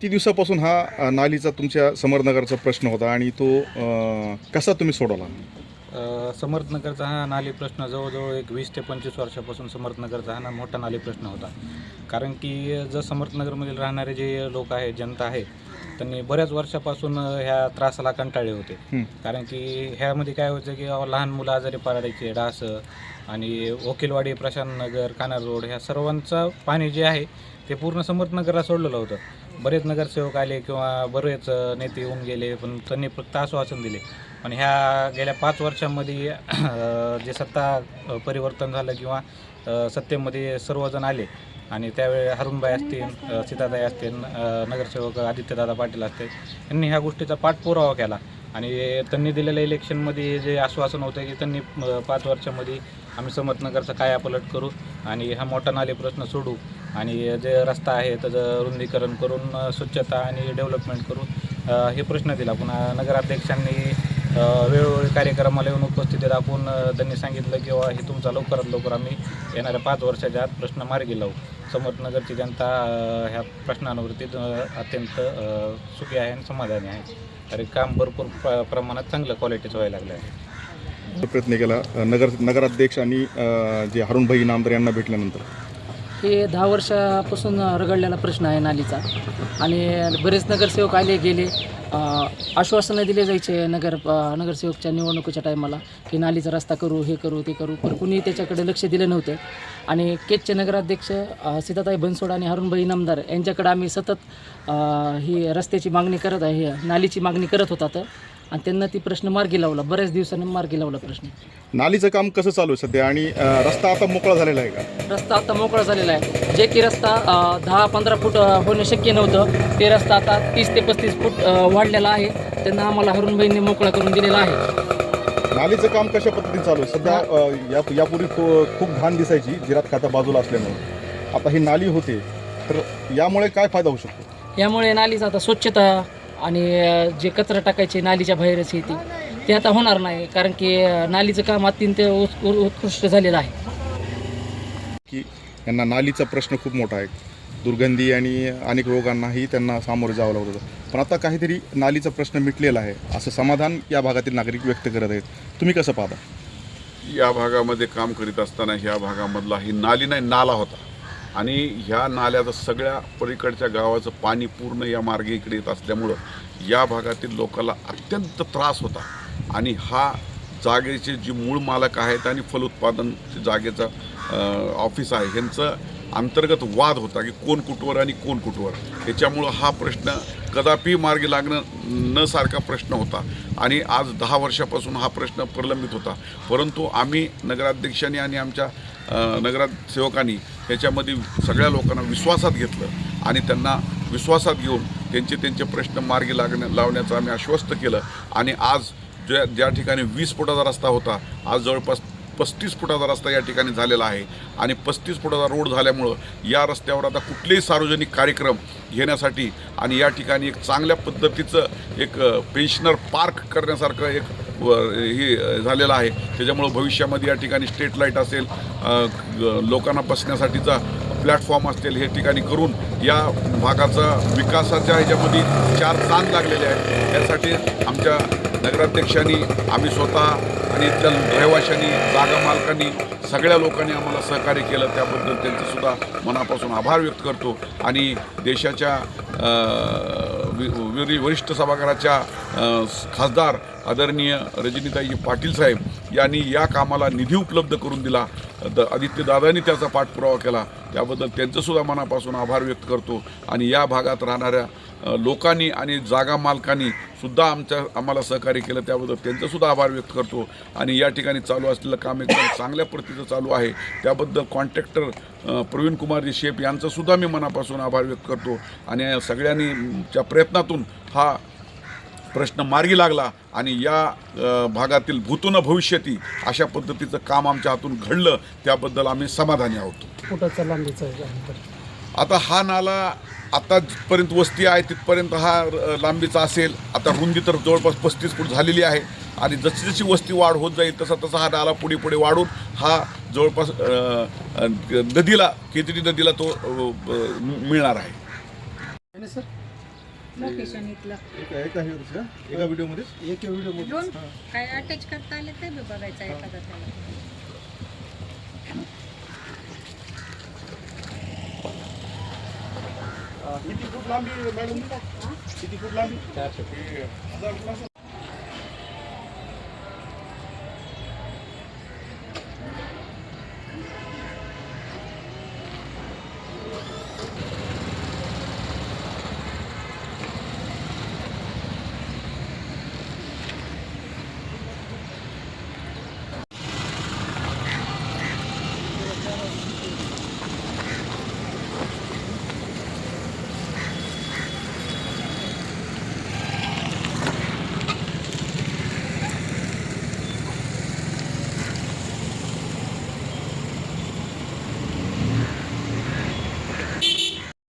किती दिवसापासून हा नालीचा तुमच्या समरनगरचा प्रश्न होता आणि तो अ, कसा तुम्ही सोडवला? अ, समर्थनगरचा हा नाली प्रश्न जवळजवळ एक वीस ते पंचवीस वर्षापासून समर्थनगरचा हा ना मोठा नाली प्रश्न होता. कारण की जर समर्थनगरमधील राहणारे जे लोक आहेत जनता आहे त्यांनी बऱ्याच वर्षापासून ह्या त्रासाला कंटाळले होते. हं. कारण की ह्यामध्ये काय व्हायचं की अहो, लहान मुलं आजारी पडायचे डास आणि वकीलवाडी प्रशांत नगर कानार रोड ह्या सर्वांचं पाणी जे आहे ते पूर्ण समर्थनगरला सोडलेलं होतं. बरेच नगरसेवक आले किंवा बरेच नेते येऊन गेले पण त्यांनी फक्त आश्वासन दिले. पण ह्या गेल्या पाच वर्षांमध्ये जे सत्ता परिवर्तन झालं किंवा सत्तेमध्ये सर्वजण आले. आणि त्यावेळी हरुणबाई असतील सीताताई असतील नगरसेवक आदित्यदादा पाटील असतील यांनी ह्या गोष्टीचा पाठपुरावा केला. आणि त्यांनी दिलेल्या इलेक्शनमध्ये जे आश्वासन होतं की त्यांनी पाच वर्षामध्ये आम्ही समर्थनगरचा कायापलट करू आणि हा मोठा नाले प्रश्न सोडू. आणि जे रस्ता आहे त्याचं रुंदीकरण करून स्वच्छता आणि डेव्हलपमेंट करू हे प्रश्न दिला. पुन्हा नगराध्यक्षांनी वेळोवेळी कार्यक्रमाला येऊन उपस्थिती दाखवून त्यांनी सांगितलं की बाबा हे तुमचा लवकरात लवकर आम्ही येणाऱ्या पाच वर्षाच्या आत प्रश्न मार्गी लावू. समर्थनगरची जनता ह्या प्रश्नांवरती अत्यंत सुखी आहे आणि समाधानी आहे. अरे काम भरपूर प्र प्रमाणात चांगलं क्वालिटीचं व्हायला लागलं आहे प्रयत्न केला. नगर नगराध्यक्ष आणि जे हरुणभाई नामदार यांना भेटल्यानंतर. हे दहा वर्षापासून रगडलेला प्रश्न आहे नालीचा. आणि बरेच नगरसेवक आले गेले. आश्वासनं दिले जायचे नगर नगरसेवकच्या निवडणुकीच्या टायमाला की नालीचा रस्ता करू हे करू ते करू. पण कुणी त्याच्याकडे लक्ष दिलं नव्हतं. आणि केचचे नगराध्यक्ष सीताताई बनसोड आणि हरुणभाई नामदार यांच्याकडे आम्ही सतत ही रस्त्याची मागणी करत आहे नालीची मागणी करत होतात. आणि त्यांना ती प्रश्न मार्गी लावला. बऱ्याच दिवसांनी मार्गी लावला प्रश्न. नालीचं काम कसं चालू आहे सध्या? आणि अ, रस्ता आता मोकळा झालेला आहे का? रस्ता आता मोकळा झालेला आहे. जे की रस्ता अ, दहा पंधरा फूट अ, होणं शक्य नव्हतं ते रस्ता आता तीस ते पस्तीस फूट अ, वाढलेला आहे. त्यांना आम्हाला हरुणबाईंनी मोकळा करून दिलेला आहे. नालीचं काम कशा पद्धतीने चालू आहे? सध्या अ, या यापूर्वी खू- खूप घाण दिसायची जिरात खाता बाजूला असल्यामुळे. आता ही नाली होते तर यामुळे काय फायदा होऊ शकतो? यामुळे नालीचं आता स्वच्छता आणि जे कचरा टाकायचे नालीच्या बाहेरच येते ते आता होणार नाही कारण की नालीचं काम अत्यंत उत्- उत्कृष्ट झालेलं आहे. की यांना नालीचा प्रश्न खूप मोठा आहे. दुर्गंधी आणि अनेक रोगांनाही त्यांना सामोरे जावं लागत होतं. पण आता काहीतरी नालीचा प्रश्न मिटलेला आहे असं समाधान या भागातील नागरिक व्यक्त करत आहेत. तुम्ही कसं पाहता? या भागामध्ये काम करीत असताना ह्या भागामधला ही नाली नाही नाला होता. आणि ह्या नाल्याचं सगळ्या पलीकडच्या गावाचं पाणी पूर्ण या मार्गे इकडे येत असल्यामुळं या भागातील लोकांना अत्यंत त्रास होता. आणि हा जागेचे जी मूळ मालक आहेत आणि फलोत्पादन जागेचं ऑफिस आहे ह्यांचं अंतर्गत वाद होता की कोण कुठवर आणि कोण कुठवर. त्याच्यामुळं हा प्रश्न कदापि मार्गी लागणं न सारखा प्रश्न होता. आणि आज दहा वर्षापासून हा प्रश्न प्रलंबित होता. परंतु आम्ही नगराध्यक्षांनी आणि आमच्या अ, नगरसेवकांनी ह्याच्यामध्ये सगळ्या लोकांना विश्वासात घेतलं आणि त्यांना विश्वासात घेऊन त्यांचे त्यांचे प्रश्न मार्गी लागण्या लावण्याचं आम्ही आश्वस्त केलं. आणि आज ज्या ज्या ठिकाणी वीस फुटाचा रस्ता होता आज जवळपास पस्तीस फुटाचा रस्ता या ठिकाणी झालेला आहे. आणि पस्तीस फुटाचा रोड झाल्यामुळं या रस्त्यावर आता कुठलेही सार्वजनिक कार्यक्रम घेण्यासाठी आणि या ठिकाणी एक चांगल्या पद्धतीचं एक पेन्शनर पार्क करण्यासारखं एक व- हे झालेलं आहे. त्याच्यामुळं भविष्यामध्ये या ठिकाणी स्ट्रीट लाइट असेल लोकांना बसण्यासाठीचा प्लॅटफॉर्म असतील हे ठिकाणी करून या भागाचा विकासाच्या ह्याच्यामध्ये चार चांद लागलेले आहेत. यासाठी आमच्या नगराध्यक्षांनी आम्ही स्वतः आणि इथल्या रहिवाशांनी जागा मालकांनी सगळ्या लोकांनी आम्हाला सहकार्य केलं. त्याबद्दल त्यांचंसुद्धा मनापासून आभार व्यक्त करतो. आणि देशाच्या वि- वरिष्ठ सभागृहाच्या खासदार आदरणीय रजनीताई पाटील साहेब यांनी या कामाला निधी उपलब्ध करून दिला. द आदित्य दादांनी त्याचा पाठपुरावा केला. त्याबद्दल त्यांचंसुद्धा मनापासून आभार व्यक्त करतो. आणि या भागात राहणाऱ्या लोकांनी आणि जागा मालकांनी सुद्धा आमच्या आम्हाला सहकार्य केलं. त्याबद्दल त्यांचंसुद्धा आभार व्यक्त करतो. आणि या ठिकाणी चालू असलेलं काम एकदम चांगल्या प्रतीचं चालू आहे. त्याबद्दल कॉन्ट्रॅक्टर प्रवीण कुमारजी शेप यांचंसुद्धा मी मनापासून आभार व्यक्त करतो. आणि सगळ्यांनीच्या सगळ्यांनी च्या प्रयत्नातून हा प्रश्न मार्गी लागला आणि या भागातील भूतून भविष्यती अशा पद्धतीचं काम आमच्या हातून घडलं. त्याबद्दल आम्ही समाधानी आहोत. आता हा नाला आता जिथपर्यंत वस्ती आहे तिथपर्यंत हा लांबीचा असेल. आता रुंदी तर जवळपास पस्तीस फूट झालेली आहे. आणि जशी जशी वस्ती वाढ होत जाईल तसा तसा हा नाला पुढे पुढे वाढून हा जवळपास नदीला केतडी नदीला तो मिळणार आहे. सर? एका एका हे? एका व्हिडिओमध्ये काय अटॅच करता आले ते बघायचं एखादा किती फूट लांबी मॅडम किती फूट लांबी? चारशे हजार.